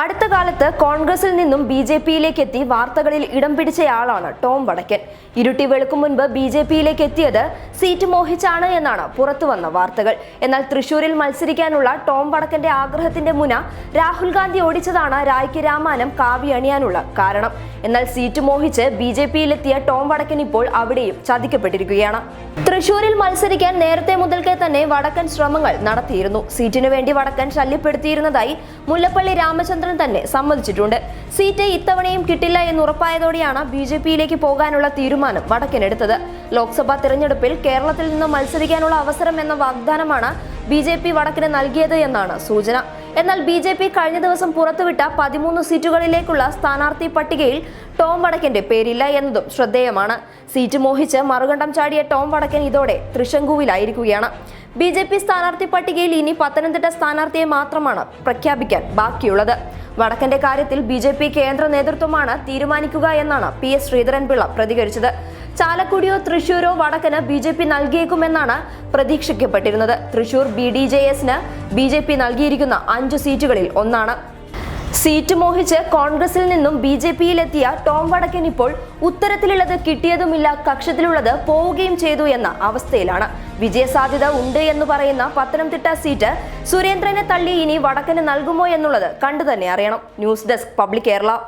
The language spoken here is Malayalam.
അടുത്ത കാലത്ത് കോൺഗ്രസിൽ നിന്നും ബി ജെ പിയിലേക്ക് എത്തി വാർത്തകളിൽ ഇടം പിടിച്ചയാളാണ് ടോം വടക്കൻ. ഇരുട്ടി വെളുക്കും മുൻപ് ബി ജെ പിയിലേക്ക് എത്തിയത് സീറ്റ് മോഹിച്ചാണ് എന്നാണ് പുറത്തുവന്ന വാർത്തകൾ. എന്നാൽ തൃശൂരിൽ മത്സരിക്കാനുള്ള ടോം വടക്കന്റെ ആഗ്രഹത്തിന്റെ മുന രാഹുൽ ഗാന്ധി ഓടിച്ചതാണ് രായ്ക്ക് രാമാനം കാവി അണിയാനുള്ള കാരണം. എന്നാൽ സീറ്റ് മോഹിച്ച് ബി ജെ പിയിലെത്തിയ ടോം വടക്കൻ ഇപ്പോൾ അവിടെയും ചതിക്കപ്പെട്ടിരിക്കുകയാണ്. തൃശൂരിൽ മത്സരിക്കാൻ നേരത്തെ മുതൽക്കേ തന്നെ വടക്കൻ ശ്രമങ്ങൾ നടത്തിയിരുന്നു. സീറ്റിനു വേണ്ടി വടക്കൻ ശല്യപ്പെടുത്തിയിരുന്നതായി മുല്ലപ്പള്ളി രാമചന്ദ്രൻ തന്നെ സമ്മതിച്ചിട്ടുണ്ട്. സീറ്റ് ഇത്തവണയും കിട്ടില്ല എന്ന് ഉറപ്പായതോടെയാണ് ബി ജെ പിയിലേക്ക് പോകാനുള്ള തീരുമാനം വടക്കൻ എടുത്തത്. ലോക്സഭാ തെരഞ്ഞെടുപ്പിൽ കേരളത്തിൽ നിന്ന് മത്സരിക്കാനുള്ള അവസരം എന്ന വാഗ്ദാനമാണ് ബി ജെ പി വടക്കിന് നൽകിയത് എന്നാണ് സൂചന. എന്നാൽ ബി ജെ പി കഴിഞ്ഞ ദിവസം പുറത്തുവിട്ട പതിമൂന്ന് സീറ്റുകളിലേക്കുള്ള സ്ഥാനാർത്ഥി പട്ടികയിൽ ടോം വടക്കിന്റെ പേരില്ല എന്നതും ശ്രദ്ധേയമാണ്. സീറ്റ് മോഹിച്ച് മറുകണ്ഠം ചാടിയ ടോം വടക്കൻ ഇതോടെ തൃശങ്കുവിലായിരിക്കുകയാണ്. ബി ജെ പി സ്ഥാനാർത്ഥി പട്ടികയിൽ ഇനി പത്തനംതിട്ട സ്ഥാനാർത്ഥിയെ മാത്രമാണ് പ്രഖ്യാപിക്കാൻ ബാക്കിയുള്ളത്. വടക്കന്റെ കാര്യത്തിൽ ബി ജെ പി കേന്ദ്ര നേതൃത്വമാണ് തീരുമാനിക്കുക എന്നാണ് പി എസ് ശ്രീധരൻപിള്ള പ്രതികരിച്ചത്. ചാലക്കുടിയോ തൃശൂരോ വടക്കന് ബി ജെ പി നൽകിയേക്കുമെന്നാണ് പ്രതീക്ഷിക്കപ്പെട്ടിരുന്നത്. തൃശൂർ ബി ഡി ജെ എസിന് ബി ജെ പി നൽകിയിരിക്കുന്ന അഞ്ചു സീറ്റുകളിൽ ഒന്നാണ്. സീറ്റ് മോഹിച്ച് കോൺഗ്രസിൽ നിന്നും ബി ജെ പിയിലെത്തിയ ടോം വടക്കൻ ഇപ്പോൾ ഉത്തരത്തിലുള്ളത് കിട്ടിയതുമില്ല കക്ഷത്തിലുള്ളത് പോവുകയും ചെയ്തു എന്ന അവസ്ഥയിലാണ്. വിജയസാധ്യത ഉണ്ട് എന്ന് പറയുന്ന പത്തനംതിട്ട സീറ്റ് സുരേന്ദ്രനെ തള്ളി ഇനി വടക്കന് നൽകുമോ എന്നുള്ളത് കണ്ടുതന്നെ അറിയണം. News desk public Kerala.